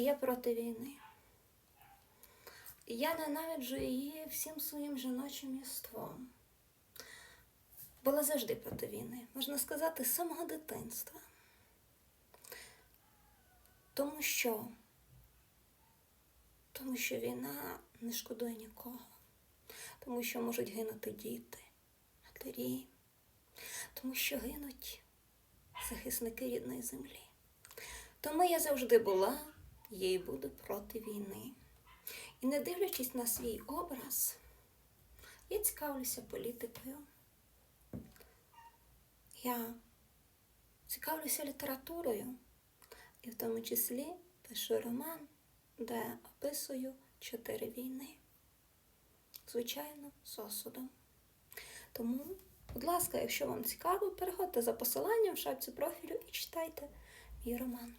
Я проти війни. Я ненавиджу її всім своїм жіночим єством. Була завжди проти війни, можна сказати, з самого дитинства. Тому що, тому що війна не шкодує нікого, тому що можуть гинути діти, матері, тому що гинуть захисники рідної землі. Тому я завжди була, є і буду проти війни. І не дивлячись на свій образ, я цікавлюся політикою. Я цікавлюся літературою, і в тому числі пишу роман, де описую чотири війни. Звичайно, з осудом. Тому, будь ласка, якщо вам цікаво, переходьте за посиланням в шапці профілю і читайте мій роман.